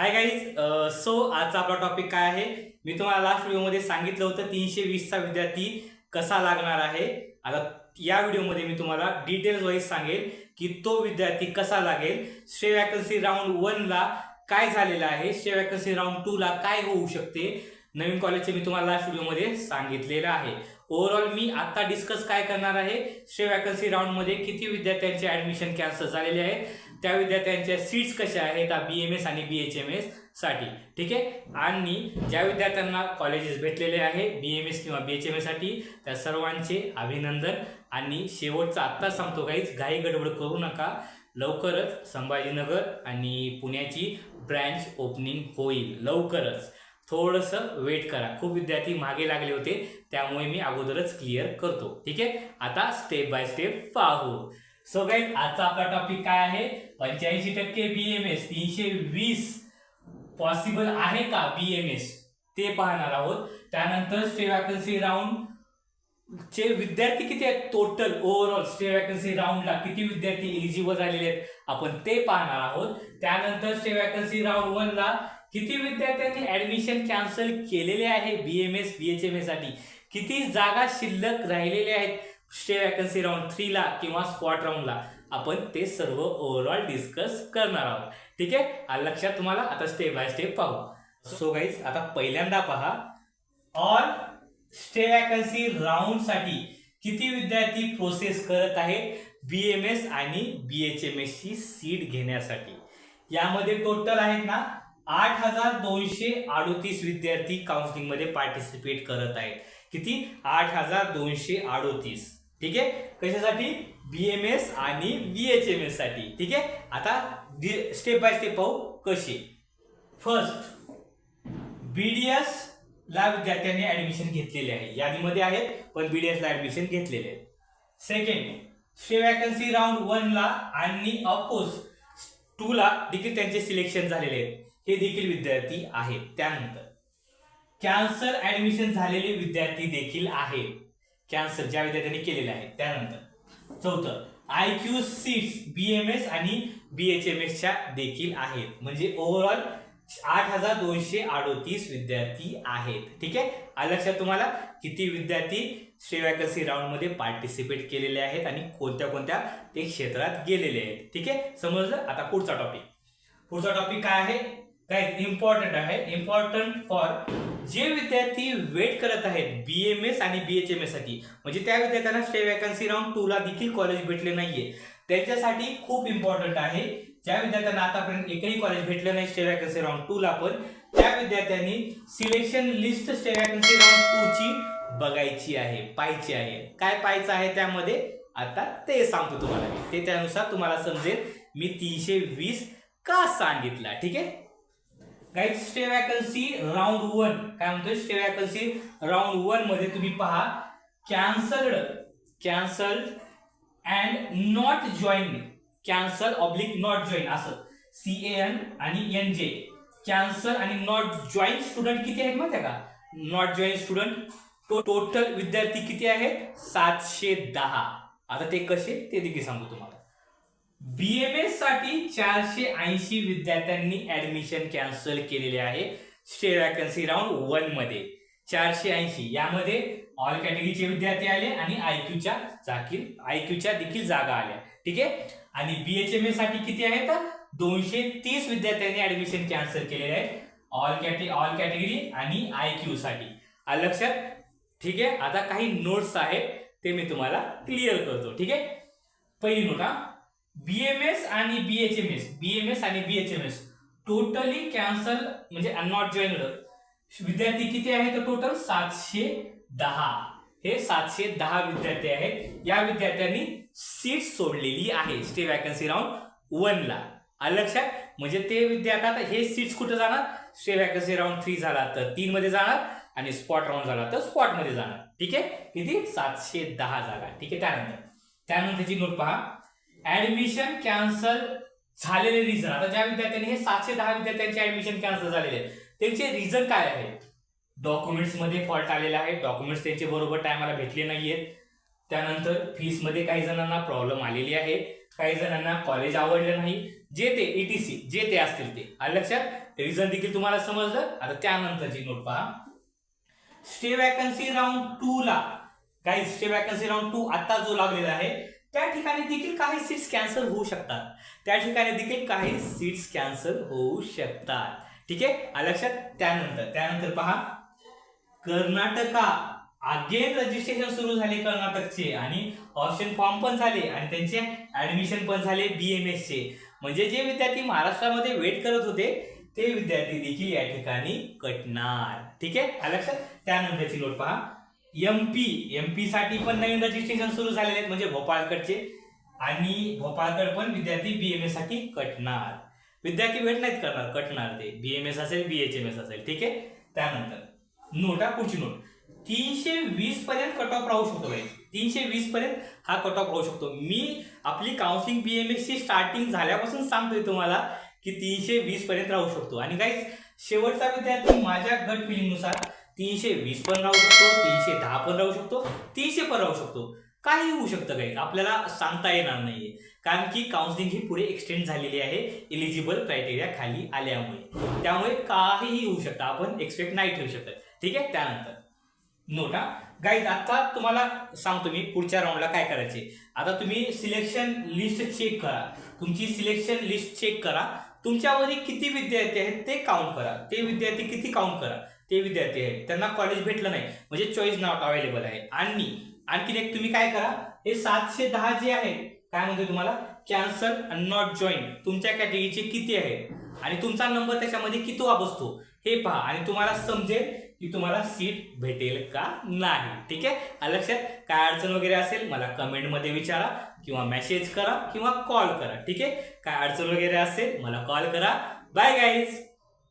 Hi guys so आजचा आपला topic काय आहे? मी तुम्हाला लास्ट व्हिडिओमध्ये सांगितलं होतं तीनशे वीसचा विद्यार्थी कसा लागणार आहे. आता या व्हिडिओमध्ये मी तुम्हाला डिटेल्स वाईज सांगेल की तो विद्यार्थी कसा लागेल. श्रे वॅकन्सी राऊंड वनला काय झालेलं आहे? श्रे वॅकन्सी राऊंड टूला काय होऊ शकते? नवीन कॉलेजचे मी तुम्हाला लास्ट व्हिडिओमध्ये सांगितलेलं आहे. ओव्हरऑल मी आता डिस्कस काय करणार आहे? श्रे वॅकन्सी राऊंडमध्ये किती विद्यार्थ्यांचे ॲडमिशन कॅन्सल झालेले आहेत? त्या विद्यार्थ्यांच्या सीट्स कशा आहेत? बी एम एस आणि बी एच एम एससाठी. ठीक आहे? आणि ज्या विद्यार्थ्यांना कॉलेजेस भेटलेले आहे बी एम एस किंवा बी एच एम एससाठी त्या सर्वांचे अभिनंदन. आणि शेवटचा आत्ता सांगतो काहीच घाई गडबड करू नका. लवकरच संभाजीनगर आणि पुण्याची ब्रँच ओपनिंग होईल. लवकरच. थोडंसं वेट करा. खूप विद्यार्थी मागे लागले होते त्यामुळे मी अगोदरच क्लिअर करतो. ठीक आहे? आता स्टेप बाय स्टेप पाहू. सो गाईज आजचा आपला टॉपिक काय आहे? पंच्याऐंशी टक्के बी एम एस तीनशे वीस पॉसिबल आहे का बी एम एस ते पाहणार आहोत. त्यानंतर स्टे वॅकन्सी राऊंड चे विद्यार्थी किती आहेत? टोटल ओव्हरऑल स्टे वॅकन्सी राऊंडला किती विद्यार्थी एलिजिबल झालेले आहेत? आपण ते पाहणार आहोत. त्यानंतर स्टे वॅकन्सी राऊंड वनला किती विद्यार्थ्यांनी ऍडमिशन कॅन्सल केलेले आहे B M S B H M एससाठी? किती जागा शिल्लक राहिलेल्या आहेत? स्टे वॅकन्सी राऊंड थ्रीला किंवा स्पॉट राऊंडला आपण ते सर्व ओव्हरऑल डिस्कस करणार आहोत. ठीक आहे? लक्षात तुम्हाला आता स्टेप बाय स्टेप पाहू. सो गाईज आता पहिल्यांदा पहा. ऑल स्टे वॅकन्सी राऊंडसाठी किती विद्यार्थी प्रोसेस करत आहेत? बी एम एस आणि बी एच एम एस ची सीट घेण्यासाठी. यामध्ये टोटल आहेत ना आठ हजार दोनशे अडोतीस विद्यार्थी काउन्सिलिंगमध्ये पार्टिसिपेट करत आहेत. किती? आठ हजार दोनशे अडोतीस. ठीक आहे? कशासाठी? बी एम एस आणि बी एच एम एससाठी. ठीक आहे? आता स्टेप बाय स्टेप पाहू कसे. फर्स्ट बीडीएस ला विद्यार्थ्यांनी ऍडमिशन घेतलेले आहे. यादीमध्ये आहेत पण बीडीएस ला ऍडमिशन घेतलेले आहे second stay vacancy round one ला आणि अपोज टू ला देखील त्यांचे सिलेक्शन झालेले आहेत. हे देखील विद्यार्थी आहेत. त्यानंतर कॅन्सर ऍडमिशन झालेले विद्यार्थी देखील आहेत. कॅन्सर ज्या विद्यार्थ्यांनी केलेले आहे त्यानंतर चौथं I Q seats B M S आणि बी एच एम एसच्या देखील आहेत. म्हणजे ओव्हरऑल आठ हजार दोनशे अडोतीस विद्यार्थी आहेत. ठीक आहे? आलं लक्षात तुम्हाला किती विद्यार्थी श्री वॅकन्सी पार्टिसिपेट केलेले आहेत आणि कोणत्या कोणत्या ते क्षेत्रात गेलेले आहेत. ठीक आहे? समजलं? आता पुढचा टॉपिक पुढचा टॉपिक काय आहे? काय इम्पॉर्टंट आहे. इम्पॉर्टंट फॉर जे विद्यार्थी वेट करत आहेत बी एम एस आणि बी एच एम एससाठी. म्हणजे त्या विद्यार्थ्यांना स्टे वॅकन्सी राऊंड टू ला देखील कॉलेज भेटले नाहीये. त्यांच्यासाठी खूप इम्पॉर्टंट आहे. ज्या विद्यार्थ्यांना आतापर्यंत एकही कॉलेज भेटलं नाही स्टे वॅकन्सी राऊंड टू ला पण त्या विद्यार्थ्यांनी selection list stay vacancy round two ची बघायची आहे पाहायची आहे. काय पाहायचं आहे त्यामध्ये? आता ते सांगतो तुम्हाला ते त्यानुसार तुम्हाला समजेल. मी तीनशे वीस का सांगितला? ठीक आहे? Guide stay vacancy round one काय म्हणतोय? स्टे वॅकन्सी राऊंड वनमध्ये तुम्ही पहा cancelled cancelled and not join cancel oblique not join असं. सी एन आणि एन जे कॅन्सल आणि नॉट जॉईन स्टुडंट किती आहेत माहिती आहे का? नॉट जॉईन स्टुडंट तो टोटल विद्यार्थी किती आहेत? सातशे दहा. आता ते कसे? ते देखील सांगू तुम्हाला. बीएमएससाठी चारशे ऐंशी विद्यार्थ्यांनी ऍडमिशन कॅन्सल केलेले आहे. स्टे वॅकन्सी राऊंड वनमध्ये. चारशे ऐंशी. यामध्ये ऑल कॅटेगरीचे विद्यार्थी आले आणि आयक्यूच्या जाकील आयक्यूच्या देखील जागा आल्या. ठीक आहे? आणि बीएचएमएससाठी किती आहेत? दोनशे तीस विद्यार्थ्यांनी ऍडमिशन कॅन्सल केलेले आहे ऑल कॅटे ऑल कॅटेगरी आणि आयक्यू साठी. लक्षात? ठीक आहे? आता काही नोट्स आहेत ते मी तुम्हाला क्लिअर करतो. ठीक आहे? पहिली नोट हा. बीएमएस आणि बीएचएमएस बीएमएस आणि बीएचएमएस टोटली कॅन्सल म्हणजे नॉट जॉईन विद्यार्थी किती आहेत टोटल सातशे दहा. हे सातशे दहा विद्यार्थी आहेत. या विद्यार्थ्यांनी सीट सोडलेली आहे. स्टे वॅकन्सी राऊंड वनला आलं लक्षात? म्हणजे ते विद्यार्थी आता हे सीट्स कुठे जाणार? स्टे वॅकन्सी राऊंड थ्री झाला तर तीन मध्ये जाणार आणि स्पॉट राऊंड झाला तर स्पॉटमध्ये जाणार. ठीक आहे? किती? सातशे दहा जागा. ठीक आहे? त्यानंतर. त्यानंतरची नोट पहा. ऍडमिशन कॅन्सल झालेले रिझन आता ज्या विद्यार्थ्यांनी हे सातशे दहा विद्यार्थ्यांचे ऍडमिशन कॅन्सल झालेले आहेत त्यांचे रिझन काय आहे? डॉक्युमेंट्समध्ये फॉल्ट आलेला आहे. डॉक्युमेंट्स त्यांचे बरोबर टायमाला भेटले नाहीयेत. त्यानंतर फीसमध्ये काही जणांना प्रॉब्लेम आलेली आहे. काही जणांना कॉलेज आवडलं नाही. जे ते ईटीसी जे ते असतील ते. आलं लक्षात रिझन देखील तुम्हाला समजलं? आता त्यानंतरची नोट पहा. स्टे वॅकन्सी राऊंड टू ला. काही स्टे वॅकन्सी राऊंड टू आता जो लागलेला आहे त्या ठिकाणी देखील काही सीट्स कॅन्सल होऊ शकतात. त्या ठिकाणी देखील काही सीट्स कॅन्सल होऊ शकतात. ठीक आहे? लक्षात? त्यानंतर त्यानंतर पहा. कर्नाटका अगेन रजिस्ट्रेशन सुरू झाले कर्नाटकचे आणि ऑप्शन फॉर्म पण झाले आणि त्यांचे ऍडमिशन पण झाले बी एम एसचे म्हणजे जे विद्यार्थी महाराष्ट्रामध्ये वेट करत होते ते विद्यार्थी देखील या ठिकाणी कटणार. ठीक आहे? लक्षात? त्यानंतरची नोट पहा. एमपी एमपी एमसाठी पण नवीन रजिस्ट्रेशन सुरू झालेले आहेत म्हणजे भोपाळकडचे. आणि भोपाळकड पण विद्यार्थी बी एम एससाठी कटणार. विद्यार्थी भेट नाहीत करणार कटणार ते. बी एम एस असेल बी एच एम एस असेल ठीक आहे? त्यानंतर नोट हा पुढची नोट. तीनशे वीस पर्यंत कट ऑफ राहू शकतो तीनशे वीस पर्यंत हा कट ऑफ राहू शकतो. मी आपली काउन्सिलिंग बी एम एस ची स्टार्टिंग झाल्यापासून सांगतोय तुम्हाला की तीनशे वीस पर्यंत राहू शकतो. आणि काही शेवटचा विद्यार्थी माझ्या गट फिलिंगनुसार तीनशे वीस पण राहू शकतो तीनशे दहा पण राहू शकतो तीनशे पण राहू शकतो. काही होऊ शकतं काही आपल्याला सांगता येणार नाहीये. कारण की काउन्सिलिंग ही पुढे एक्सटेंड झालेली आहे एलिजिबल क्रायटेरिया खाली आल्यामुळे. त्यामुळे काहीही होऊ शकतं. आपण एक्सपेक्ट नाही ठेवू शकत. ठीक आहे? त्यानंतर. नोटा गाईज आता तुम्हाला सांगतो मी पुढच्या राऊंडला काय करायचे आता तुम्ही सिलेक्शन लिस्ट चेक करा. तुमची सिलेक्शन लिस्ट चेक करा. तुमच्यामध्ये किती विद्यार्थी आहेत ते काउंट करा. ते विद्यार्थी किती काउंट करा? ते विद्यार्थी आहेत. त्यांना कॉलेज भेटलं नाही. म्हणजे चॉईस नॉट अवेलेबल आहे. आणि आणखीन एक तुम्ही काय करा हे सातशे दहा जे आहे काय म्हणते तुम्हाला? कॅन्सल नॉट जॉईन तुमच्या कॅटेगरीचे किती आहेत? आणि तुमचा नंबर त्याच्यामध्ये किती बसतो हे पहा. आणि तुम्हाला समजेल की तुम्हाला सीट भेटेल का नाही. ठीक आहे? लक्षात काय अडचण वगैरे असेल मला कमेंटमध्ये विचारा किंवा मेसेज करा किंवा कॉल करा. ठीक आहे? काय अडचण वगैरे असेल मला कॉल करा. Bye guys